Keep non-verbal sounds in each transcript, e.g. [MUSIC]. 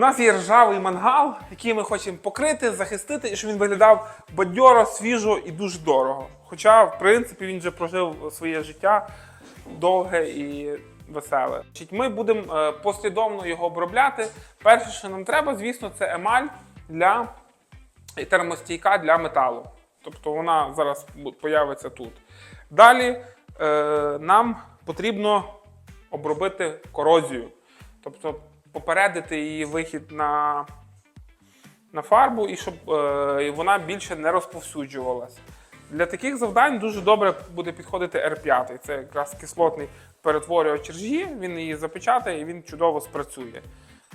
У нас є ржавий мангал, який ми хочемо покрити, захистити, і щоб він виглядав бадьоро, свіжо і дуже дорого. Хоча, в принципі, він вже прожив своє життя довге і веселе. Ми будемо е, послідовно його обробляти. Перше, що нам треба, звісно, це емаль для термостійка для металу. Тобто вона зараз появиться тут. Далі е, нам потрібно обробити корозію. Тобто попередити її вихід на, на фарбу і щоб е, вона більше не розповсюджувалася. Для таких завдань дуже добре буде підходити R5. Це якраз кислотний перетворювач ржі, він її запечатає і він чудово спрацює.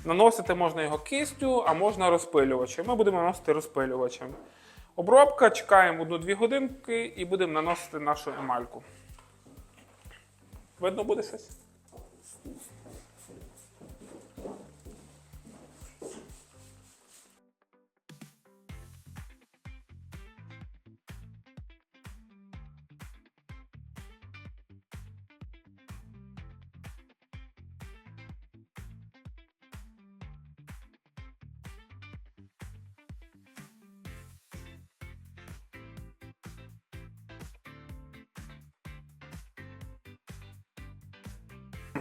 Наносити можна його кистю, а можна розпилювачем. Ми будемо наносити розпилювачем. Обробка, чекаємо 1-2 годинки і будемо наносити нашу емальку. Видно буде щось?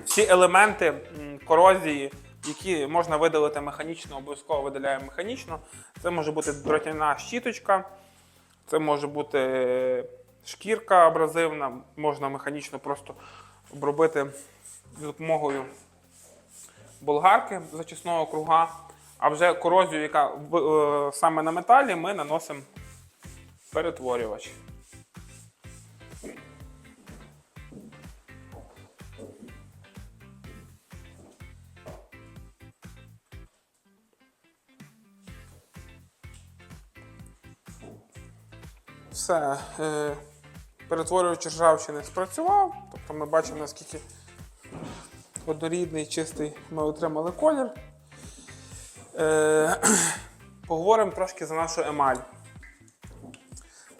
Всі елементи корозії, які можна видалити механічно, обов'язково видаляємо механічно. Це може бути дротяна щіточка, це може бути шкірка абразивна, можна механічно просто обробити за допомогою болгарки зачисного круга. А вже корозію, яка е, саме на металі, ми наносимо перетворювач. Все. Е, перетворювач ржавчини спрацював. Тобто ми бачимо, наскільки однорідний, чистий ми отримали колір. Е, [CLEARS THROAT] поговоримо трошки за нашу емаль.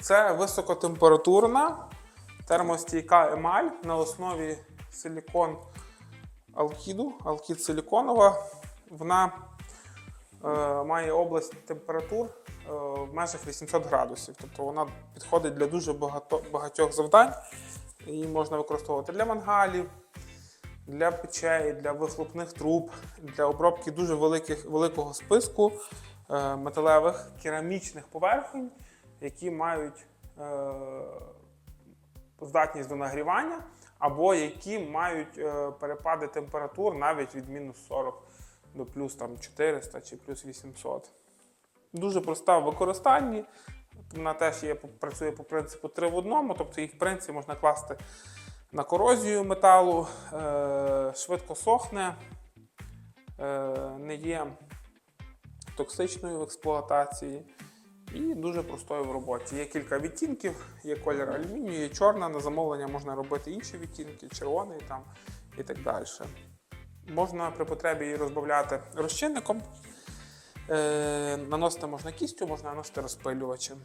Це високотемпературна термостійка емаль на основі силікон алкіду, алкід силіконова. Вона має область температур е, в межах 800 градусів. Тобто вона підходить для дуже багатьох завдань. Її можна використовувати для мангалів, для печей, для вихлопних труб, для обробки дуже великих, великого списку е, металевих керамічних поверхонь, які мають е, здатність до нагрівання, або які мають е, перепади температур навіть від мінус 40 до плюс там, 400 чи плюс 800. Дуже проста в використанні. Вона теж є, працює по принципу 3 в одному, тобто їх в принципі можна класти на корозію металу, е, швидко сохне, е, не є токсичною в експлуатації і дуже простою в роботі. Є кілька відтінків, є колір алюмінію, є чорна. На замовлення можна робити інші відтінки, червоний там і так далі. Можна при потребі її розбавляти розчинником. Е, наносити можна кістю, можна наносити розпилювачем.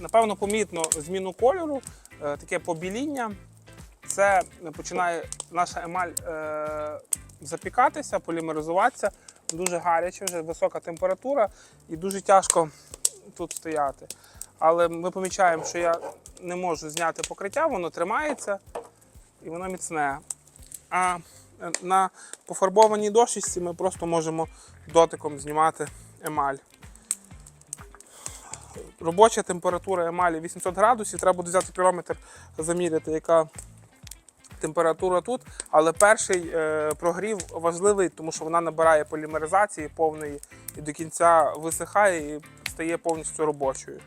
Напевно, помітно зміну кольору, е, таке побіління. Це починає наша емаль е, запікатися, полімеризуватися. Дуже гаряче, вже висока температура і дуже тяжко тут стояти. Але ми помічаємо, що я не можу зняти покриття, воно тримається і воно міцне. А е, на пофарбованій дощечці ми просто можемо дотиком знімати емаль. Робоча температура емалі 800 градусів. Треба буде взяти пірометр, заміряти, яка температура тут. Але перший е, прогрів важливий, тому що вона набирає полімеризації повної і до кінця висихає і стає повністю робочою.